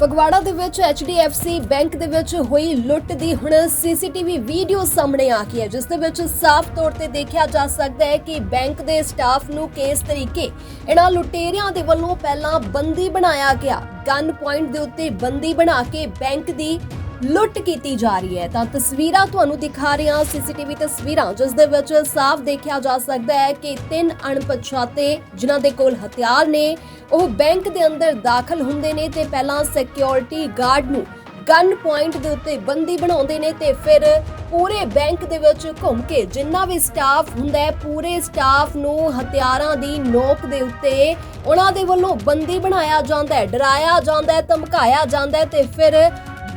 ਫਗਵਾੜਾ ਦੇ ਵਿੱਚ HDFC bank ਦੇ ਵਿੱਚ ਹੋਈ ਲੁੱਟ ਦੀ ਹੁਣ ਸੀਸੀਟੀਵੀ ਵੀਡੀਓ ਸਾਹਮਣੇ ਆ ਗਈ ਹੈ, ਜਿਸ ਦੇ ਵਿੱਚ ਸਾਫ਼ ਤੌਰ ਤੇ ਦੇਖਿਆ ਜਾ ਸਕਦਾ ਹੈ ਕਿ ਬੈਂਕ ਦੇ ਸਟਾਫ ਨੂੰ ਕਿਸ ਤਰੀਕੇ ਇਹਨਾਂ ਲੁਟੇਰਿਆਂ ਦੇ ਵੱਲੋਂ ਪਹਿਲਾਂ ਬੰਦੀ ਬਣਾਇਆ ਗਿਆ। ਗਨ ਪੁਆਇੰਟ ਦੇ ਉੱਤੇ ਬੰਦੀ ਬਣਾ ਕੇ ਬੈਂਕ ਦੀ ਲੁੱਟ ਕੀਤੀ ਜਾ ਰਹੀ ਹੈ। ਤਾਂ ਤਸਵੀਰਾਂ ਤੁਹਾਨੂੰ ਦਿਖਾ ਰਹੇ ਹਾਂ। ਸੀਸੀਟੀਵੀ ਤਸਵੀਰਾਂ, ਜਿਸ ਦੇ ਵਿੱਚ ਸਾਫ਼ ਦੇਖਿਆ ਜਾ ਸਕਦਾ ਹੈ ਕਿ ਤਿੰਨ ਅਣਪਛਾਤੇ, ਜਿਨ੍ਹਾਂ ਦੇ ਕੋਲ ਹਥਿਆਰ ਨੇ, ਉਹ ਬੈਂਕ ਦੇ ਅੰਦਰ ਦਾਖਲ ਹੁੰਦੇ ਨੇ ਤੇ ਪਹਿਲਾਂ ਸਿਕਿਉਰਿਟੀ ਗਾਰਡ ਨੂੰ ਗਨ ਪੁਆਇੰਟ ਦੇ ਉੱਤੇ ਬੰਦੀ ਬਣਾਉਂਦੇ ਨੇ ਤੇ ਫਿਰ ਪੂਰੇ ਬੈਂਕ ਦੇ ਵਿੱਚ ਘੁੰਮ ਕੇ ਜਿੰਨਾ ਵੀ ਸਟਾਫ ਹੁੰਦਾ ਹੈ, ਪੂਰੇ ਸਟਾਫ ਨੂੰ ਹਥਿਆਰਾਂ ਦੀ ਨੋਕ ਦੇ ਉੱਤੇ ਉਹਨਾਂ ਦੇ ਵੱਲੋਂ ਬੰਦੀ ਬਣਾਇਆ ਜਾਂਦਾ ਹੈ, ਡਰਾਇਆ ਜਾਂਦਾ ਹੈ, ਧਮਕਾਇਆ ਜਾਂਦਾ ਹੈ ਤੇ ਫਿਰ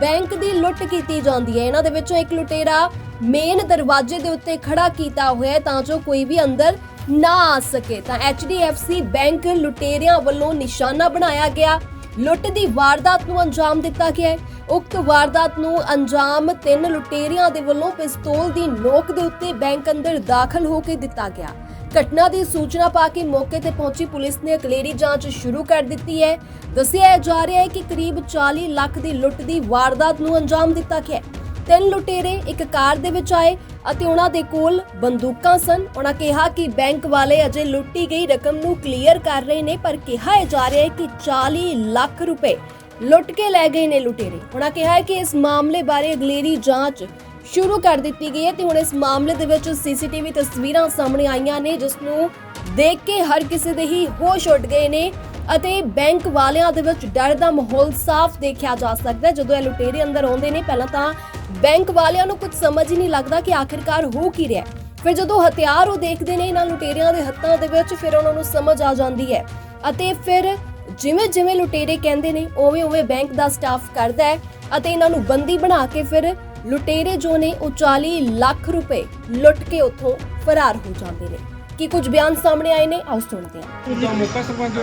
ਬੈਂਕ ਦੀ ਲੁੱਟ ਕੀਤੀ ਜਾਂਦੀ ਹੈ। ਇਹਨਾਂ ਦੇ ਵਿੱਚੋਂ ਇੱਕ ਲੁਟੇਰਾ ਮੇਨ ਦਰਵਾਜ਼ੇ ਦੇ ਉੱਤੇ ਖੜਾ ਕੀਤਾ ਹੋਇਆ ਹੈ ਤਾਂ ਜੋ ਕੋਈ ਵੀ ਅੰਦਰ ਨਾ ਆ ਸਕੇ। ਤਾਂ HDFC ਬੈਂਕ ਲੁਟੇਰਿਆਂ ਵੱਲੋਂ ਨਿਸ਼ਾਨਾ ਬਣਾਇਆ ਗਿਆ। ਲੁੱਟ ਦੀ ਵਾਰਦਾਤ ਨੂੰ ਅੰਜਾਮ ਦਿੱਤਾ ਗਿਆ ਹੈ। ਉਕਤ ਵਾਰਦਾਤ ਨੂੰ ਅੰਜਾਮ ਤਿੰਨ ਲੁਟੇਰਿਆਂ ਦੇ ਵੱਲੋਂ ਪਿਸਤੌਲ ਦੀ ਨੋਕ ਦੇ ਉੱਤੇ ਬੈਂਕ ਅੰਦਰ ਦਾਖਲ ਹੋ ਕੇ ਦਿੱਤਾ ਗਿਆ। ਘਟਨਾ ਦੀ ਸੂਚਨਾ ਪਾ ਕੇ ਮੌਕੇ ਤੇ ਪਹੁੰਚੀ ਪੁਲਿਸ ਨੇ ਅਗਲੇਰੀ ਜਾਂਚ ਸ਼ੁਰੂ ਕਰ ਦਿੱਤੀ ਹੈ। ਦੱਸਿਆ ਜਾ ਰਿਹਾ ਹੈ ਕਿ ਕਰੀਬ 40 ਲੱਖ ਦੀ ਲੁੱਟ ਦੀ ਵਾਰਦਾਤ ਨੂੰ ਅੰਜਾਮ ਦਿੱਤਾ ਗਿਆ ਤਿੰਨ ਲੁਟੇਰੇ ਇੱਕ ਕਾਰ ਦੇ ਵਿੱਚ ਆਏ ਅਤੇ ਉਹਨਾਂ ਦੇ ਕੋਲ ਬੰਦੂਕਾਂ ਸਨ। ਉਹਨਾਂ ਕਿਹਾ ਕਿ ਬੈਂਕ ਵਾਲੇ ਅਜੇ ਲੁੱਟੀ ਗਈ ਰਕਮ ਨੂੰ ਕਲੀਅਰ ਕਰ ਰਹੇ ਨੇ, ਪਰ ਕਿਹਾ ਜਾ ਰਿਹਾ ਹੈ ਕਿ 40 ਲੱਖ ਰੁਪਏ ਲੁੱਟ ਕੇ ਲੈ ਗਏ ਨੇ ਲੁਟੇਰੇ। ਉਹਨਾਂ ਕਿਹਾ ਹੈ ਕਿ ਇਸ ਮਾਮਲੇ ਬਾਰੇ ਅਗਲੇਰੀ ਜਾਂਚ ਸ਼ੁਰੂ ਕਰ ਦਿੱਤੀ ਗਈ ਹੈ ਤੇ ਹੁਣ ਇਸ ਮਾਮਲੇ ਦੇ ਵਿੱਚ ਸੀਸੀਟੀਵੀ ਤਸਵੀਰਾਂ ਸਾਹਮਣੇ ਆਈਆਂ ਨੇ, ਜਿਸ ਨੂੰ ਦੇਖ ਕੇ ਹਰ ਕਿਸੇ ਦੇ ਹੀ ਹੋਸ਼ ਉੱਡ ਗਏ ਨੇ ਅਤੇ ਬੈਂਕ ਵਾਲਿਆਂ ਦੇ ਵਿੱਚ ਡਰ ਦਾ ਮਾਹੌਲ ਸਾਫ਼ ਦੇਖਿਆ ਜਾ ਸਕਦਾ ਜਦੋਂ ਇਹ ਲੁਟੇਰੇ ਅੰਦਰ ਆਉਂਦੇ ਨੇ, ਪਹਿਲਾਂ ਤਾਂ ਬੈਂਕ ਵਾਲਿਆਂ ਨੂੰ ਕੁਝ ਸਮਝ ਹੀ ਨਹੀਂ ਲੱਗਦਾ ਕਿ ਆਖਿਰਕਾਰ ਹੋ ਕੀ ਰਿਹਾ ਫਿਰ ਜਦੋਂ ਹਥਿਆਰ ਉਹ ਦੇਖਦੇ ਨੇ, ਇਹਨਾਂ ਲੁਟੇਰਿਆਂ ਦੇ ਹੱਥਾਂ ਦੇ ਵਿੱਚ ਫਿਰ ਉਹਨਾਂ ਨੂੰ ਸਮਝ ਆ ਜਾਂਦੀ ਹੈ ਅਤੇ ਫਿਰ ਜਿਵੇਂ ਜਿਵੇਂ ਲੁਟੇਰੇ ਕਹਿੰਦੇ ਨੇ ਉਵੇਂ ਉਵੇਂ ਬੈਂਕ ਦਾ ਸਟਾਫ ਕਰਦਾ ਹੈ ਅਤੇ ਇਹਨਾਂ ਨੂੰ ਬੰਦੀ ਬਣਾ ਕੇ ਫਿਰ ਲੁਟੇਰੇ ਜੋ ਨੇ ਉਹ 40 ਲੱਖ ਰੁਪਏ ਲੁੱਟ ਕੇ ਉੱਥੋਂ ਫਰਾਰ ਹੋ ਜਾਂਦੇ ਨੇ। ਕੀ ਕੁਝ ਬਿਆਨ ਸਾਹਮਣੇ ਆਏ ਨੇ? ਆਓ ਸੁਣਦੇ ਹਾਂ। ਮੌਕਾ ਸਰਪੰਚ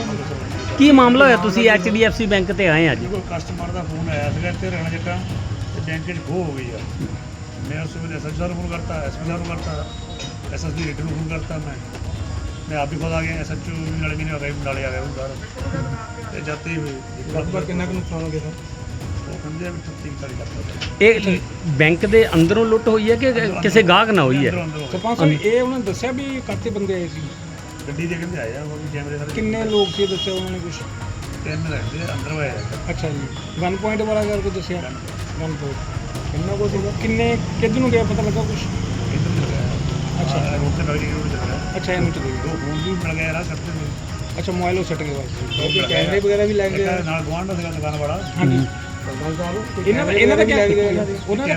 ਕੀ ਮਾਮਲਾ ਹੋਇਆ? ਤੁਸੀਂ HDFC ਬੈਂਕ ਤੇ ਆਏ ਅੱਜ। ਕੋਈ ਕਸਟਮਰ ਦਾ ਫੋਨ ਆਇਆ ਸੀਗਾ ਤੇ ਰਹਿਣਾ ਜੱਟਾ ਤੇ ਬੈਂਕ 'ਚ ਖੋ ਹੋ ਗਈ ਆ। ਮੈਂ ਉਸ ਵੇਲੇ ਐਸਐਸ ਨੂੰ ਫੋਨ ਕਰਤਾ ਐਸਪੀ ਨੂੰ ਕਰਤਾ ਐਸਐਸਪੀ ਰੇਡਰ ਨੂੰ ਫੋਨ ਕਰਤਾ ਮੈਂ। ਮੈਂ ਆਪ ਵੀ ਖੁਦ ਆ ਗਿਆ ਐਸਐਚਓ ਵੀ ਨਾਲੇ ਮੈਨੂੰ ਆ ਗਏ ਨਾਲੇ ਆ ਗਏ ਉਹ ਬਾਹਰ। ਤੇ ਜਾਤੇ ਹੋਏ ਲਗਭਗ ਕਿੰਨਾ ਕੁ ਨੁਕਸਾਨ ਹੋ ਗਿਆ ਸਰ? ਉਹ ਕਹਿੰਦੇ ਆ ਵੀ 30 40 ਲੱਖ ਰੁਪਏ ਇਹ ਬੈਂਕ ਦੇ ਅੰਦਰੋਂ ਲੁੱਟ ਹੋਈ ਹੈ ਕਿ ਕਿਸੇ ਗਾਹਕ ਨਾਲ ਹੋਈ ਅੰਦਰੋਂ ਹੈ ਅੰਦਰੋਂ ਸਰਪੰਚ ਸਾਹਿਬ ਇਹ ਉਹਨਾਂ ਨੇ ਦੱਸਿਆ ਵੀ ਕਾਤੇ ਬੰਦੇ ਆਏ ਸੀ। ਗੱਡੀ ਦੇ ਕਹਿੰਦੇ ਆਏ ਆ ਉਹ ਵੀ ਕੈਮਰੇ ਸਾਰੇ। ਕਿੰਨੇ ਲੋਕ ਸੀ ਦੱਸਿਆ ਉਹਨਾਂ ਨੇ ਕੁਝ ਤਿੰਨ ਰਹਿੰਦੇ ਅੰਦਰ ਆਏ ਆ। ਅੱਛਾ ਜੀ। ਗਨ ਪੁਆਇੰਟ ਵਾਲਾ ਗੱਲ ਕੋ ਦੱਸਿਆ ਗਨ ਪੁਆਇੰਟ ਕਿੰਨਾ ਕੋ ਸੀਗਾ? ਕਿੰਨੇ ਕਿੱਧਰ ਨੂੰ ਗਿਆ ਪਤਾ ਲੱਗਾ ਕੁਝ ਇੱਧਰ ਨੂੰ ਲਗਾਇਆ ਅੱਛਾ। ਰੋਡ ਤੇ ਬਗੜੀ ਰੋਡ ਤੇ ਲਗਾਇਆ ਅੱਛਾ ਇਹਨੂੰ ਚਲੇ ਦੋ ਫੋਨ ਵੀ ਮਿਲ ਗਏ ਰਾ ਸੱਤੇ ਦੇ ਅੱਛਾ ਮੋਬਾਈਲ ਉਹ ਸੱਟ ਉਹ ਕੈਮਰੇ ਵਗੈਰਾ ਵੀ ਲੱਗ ਗਏ ਨਾਲ ਗਵਾਂਢ ਦਾ ਸੀਗਾ ਦੁਕਾਨ ਵਾਲਾ। ਹਾਂਜੀ। ਸਾਹਿਬ ਇਹਨਾਂ ਦਾ ਇਹਨਾਂ ਦਾ ਕੀ ਉਹਨਾਂ ਦਾ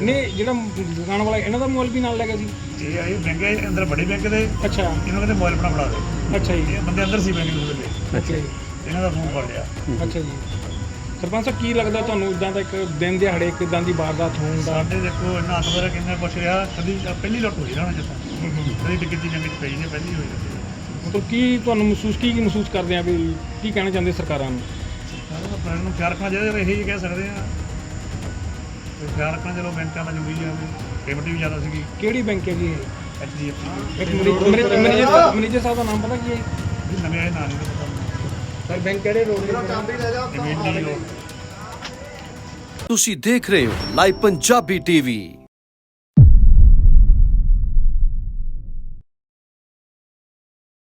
ਨਹੀਂ ਜਿਹੜਾ ਦੁਕਾਨ ਵਾਲਾ ਇਹਨਾਂ ਦਾ ਮੋਬਾਈਲ ਵੀ ਨਾਲ ਲੈ ਗਿਆ ਸੀ? ਇਹ ਆਏ ਬੈਂਕ ਦੇ ਅੰਦਰ ਬੜੇ ਬੈਂਕ ਦੇ। ਅੱਛਾ। ਇਹਨਾਂ ਕਹਿੰਦੇ ਮੋਬਾਈਲ ਬਣਾ ਫੜਾ ਦੇ। ਅੱਛਾ ਜੀ। ਇਹ ਬੰਦੇ ਅੰਦਰ ਸੀ ਬੈਂਕ ਦੇ ਵੇਲੇ ਅੱਛਾ ਜੀ। ਇਹਨਾਂ ਦਾ ਫੋਨ ਫੜ ਲਿਆ। ਅੱਛਾ ਜੀ। ਸਰਪੰਚ ਸਾਹਿਬ ਕੀ ਲੱਗਦਾ ਤੁਹਾਨੂੰ ਇਦਾਂ ਦਾ ਇੱਕ ਦਿਨ ਦਿਹਾੜੇ ਇੱਕ ਇਦਾਂ ਦੀ ਵਾਰਦਾਤ ਹੋਣ ਦਾ? ਸਾਡੇ ਦੇਖੋ ਇਹਨਾਂ ਬਾਰੇ ਕਿੰਨਾ ਪੁੱਛ ਰਿਹਾ। ਕਦੀ ਪਹਿਲੀ ਲੁੱਟ ਹੋਈ ਨਾ ਜਿੱਦਾਂ। ਕਦੀ ਟਿਕਟ ਦੀ ਜੰਗ ਪਈ ਨੇ ਪਹਿਲੀ ਹੋਈ। ਮਤਲਬ ਕੀ ਤੁਹਾਨੂੰ ਮਹਿਸੂਸ ਕੀ ਕੀ ਮਹਿਸੂਸ ਕਰਦੇ ਆ ਵੀ ਕੀ ਕਹਿਣਾ ਚਾਹੁੰਦੇ ਸਰਕਾਰਾਂ ਨੂੰ? ਪਿੰਡ ਨੂੰ ਖਿਆਲ ਰੱਖਣਾ ਚਾਹੀਦਾ ਇਹੀ ਕਹਿ ਸਕਦੇ ਆ। ਤੇ ਖਿਆਲ ਰੱਖਣਾ ਚਲੋ ਬੈਂਕਾਂ ਦਾ ਜ਼ਰੂਰੀ ਆ ਪੇਮੈਂਟ ਵੀ ਜ਼ਿਆਦਾ ਸੀਗੀ। ਕਿਹੜੀ ਬੈਂਕ ਹੈ ਜੀ ਇਹ ਐਚਡੀਐਫਸੀ ਇੱਕ ਮੈਨੇਜਰ ਮੈਨੇਜਰ ਸਾਹਿਬ ਮੈਨੇਜਰ ਸਾਹਿਬ ਦਾ ਨਾਮ ਪਤਾ ਕੀ ਹੈ? ਨਵੇਂ ਆਏ ਨਾਂ ਨਹੀਂ ਪਤਾ। ਸਰ ਬੈਂਕ ਕਿਹੜੇ ਰੋਡ ਤੇ ਜਿਵੇਂ ਡੀ ਤੁਸੀਂ ਦੇਖ ਰਹੇ ਹੋ ਲਾਈਵ ਪੰਜਾਬੀ ਟੀਵੀ।